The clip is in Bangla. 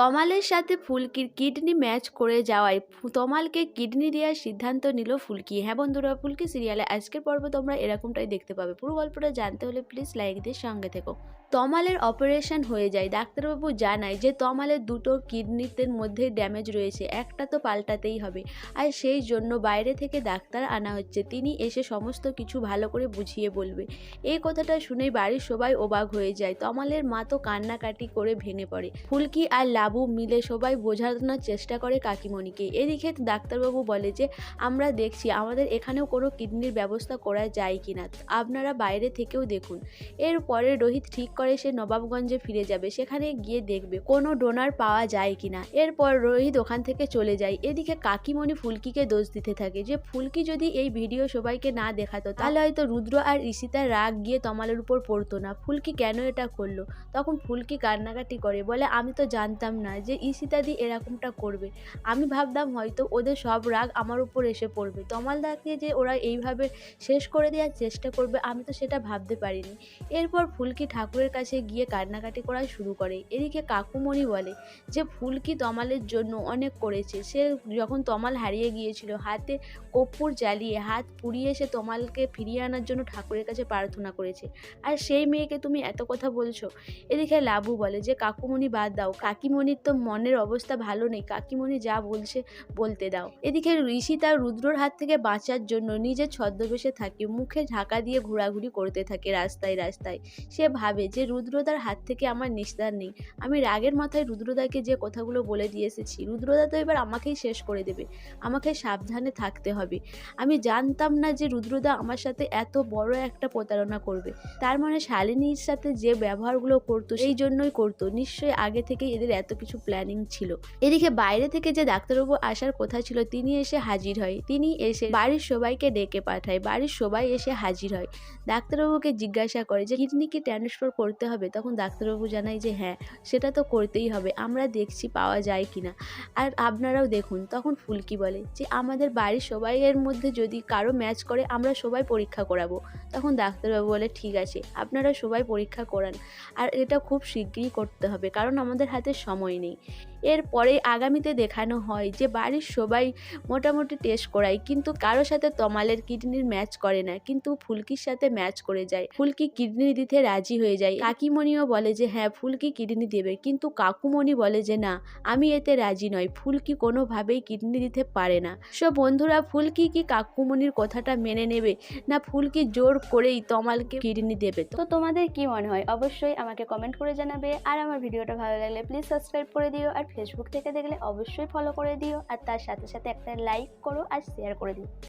তমালের সাথে ফুলকির কিডনি ম্যাচ করে যাওয়ায় তমালকে কিডনি দেওয়ার সিদ্ধান্ত নিল ফুলকি। হ্যাঁ বন্ধুরা, ফুলকি সিরিয়ালে আজকের পর্ব তোমরা এরকমটাই দেখতে পাবে। পুরো গল্পটা জানতে হলে প্লিজ লাইক দিয়ে সঙ্গে থেকো। তমালের অপারেশন হয়ে যায়। ডাক্তারবাবু জানায় যে তমালের দুটো কিডনিতে মধ্যে ড্যামেজ রয়েছে, একটা তো পাল্টাতেই হবে। আর সেই জন্য বাইরে থেকে ডাক্তার আনা হচ্ছে। তিনি এসে সমস্ত কিছু ভালো করে বুঝিয়ে বলবে। এই কথাটা শুনে বাড়ির সবাই অবাক হয়ে যায়। তমালের মা তো কান্নাকাটি করে ভেঙে পড়ে। ফুলকি আর লাবু মিলে সবাই বোঝানোর চেষ্টা করে কাকিমণিকে। এদিকে ডাক্তারবাবু বলে যে, আমরা দেখছি, আমাদের এখানেও কোনো কিডনির ব্যবস্থা করা যায় কিনা। আপনারা বাইরে থেকেও দেখুন। এরপরে রোহিত ঠিক করে সে নবাবগঞ্জে ফিরে যাবে, সেখানে গিয়ে দেখবে কোনো ডোনার পাওয়া যায় কিনা। এরপর রোহিত ওখান থেকে চলে যায়। এদিকে কাকিমণি ফুলকিকে দোষ দিতে থাকে যে ফুলকি যদি এই ভিডিও সবাইকে না দেখাতো, তাহলে হয়তো রুদ্র আর ঈশিতার রাগ গিয়ে তমালের উপর পড়তো না। ফুলকি কেন এটা করল? তখন ফুলকি কান্নাকাটি করে, বলে, আমি তো জানতাম না যে ঈশিতাদি এরকমটা করবে। আমি ভাবতাম হয়তো ওদের সব রাগ আমার উপর এসে পড়বে। তমালদাকে যে ওরা এইভাবে শেষ করে দেওয়ার চেষ্টা করবে, আমি তো সেটা ভাবতে পারিনি। এরপর ফুলকি ঠাকুরের কাছে গিয়ে কান্নাকাটি করা শুরু করে। এদিকে কাকুমণি বলে যে ফুলকি তমালের জন্য অনেক করেছে? সে যখন তমাল হারিয়ে গিয়েছিল, হাতে কর্পূর জ্বালিয়ে হাত পুড়িয়ে সে তমালকে ফিরিয়ে আনার জন্য ঠাকুরের কাছে প্রার্থনা করেছে। আর সেই মেয়েকে তুমি এত কথা বলছো? এদিকে লাবু বলে যে, কাকুমণি বাদ দাও, কাকিমণির তো মনের অবস্থা ভালো নেই, কাকিমণি যা বলছে বলতে দাও। এদিকে ঋষি তার রুদ্রর হাত থেকে বাঁচার জন্য নিজের ছদ্মবেশে থাকে, মুখে ঢাকা দিয়ে ঘোরাঘুরি করতে থাকে রাস্তায় রাস্তায়। সে ভাবে যে রুদ্রদার হাত থেকে আমার নিস্তার নেই। আমি রাগের মাথায় রুদ্রদাকে যে কথাগুলো বলে দিয়ে এসেছি, রুদ্রদা তো এবার আমাকেই শেষ করে দেবে। আমাকে সাবধানে থাকতে হবে। আমি জানতাম না যে রুদ্রদা আমার সাথে এত বড় একটা প্রতারণা করবে। তার মানে শালিনীর সাথে যে ব্যবহারগুলো করতো, সেই জন্যই করতো। নিশ্চয়ই আগে থেকেই এদের এত কিছু প্ল্যানিং ছিল। এদিকে বাইরে থেকে যে ডাক্তারবাবু আসার কথা ছিল, তিনি এসে হাজির হয়। তিনি এসে বাড়ির সবাইকে ডেকে পাঠায়। বাড়ির সবাই এসে হাজির হয়। ডাক্তারবাবুকে জিজ্ঞাসা করে যে কিডনি কি ট্রান্সফার করতে হবে, তখন ডাক্তারবাবু জানায় যে হ্যাঁ সেটা তো করতেই হবে, আমরা দেখছি পাওয়া যায় কি না আর আপনারাও দেখুন, তখন ফুলকি বলে যে, আমাদের বাড়ির সবাইয়ের মধ্যে যদি কারও ম্যাচ করে, আমরা সবাই পরীক্ষা করাবো। তখন ডাক্তারবাবু বলে, ঠিক আছে, আপনারা সবাই পরীক্ষা করান। আর এটা খুব শিগগিরই করতে হবে, কারণ আমাদের হাতে সময় নেই। এরপরে আগামীতে দেখানো হয় যে বাড়ির সবাই মোটামুটি টেস্ট করায়, কিন্তু কারোর সাথে তমালের কিডনির ম্যাচ করে না, কিন্তু ফুলকির সাথে ম্যাচ করে যায়। ফুলকি কিডনি দিতে রাজি হয়ে যায়। কাকিমণিও বলে যে হ্যাঁ ফুলকি কিডনি দেবে। কিন্তু কাকুমণি বলে যে, না, আমি এতে রাজি নয় ফুলকি কোনোভাবেই কিডনি দিতে পারে না। সো বন্ধুরা, ফুলকি কি কাকুমণির কথাটা মেনে নেবে? না ফুলকি জোর করেই তমালকে কিডনি দেবে? তো তোমাদের কি মনে হয়? অবশ্যই আমাকে কমেন্ট করে জানাবে। আর আমার ভিডিওটা ভালো লাগলে প্লিজ সাবস্ক্রাইব করে দিও। আর ফেসবুক থেকে দেখলে অবশ্যই ফলো করে দিও। আর তার সাথে সাথে একটা লাইক করো আর শেয়ার করে দিও।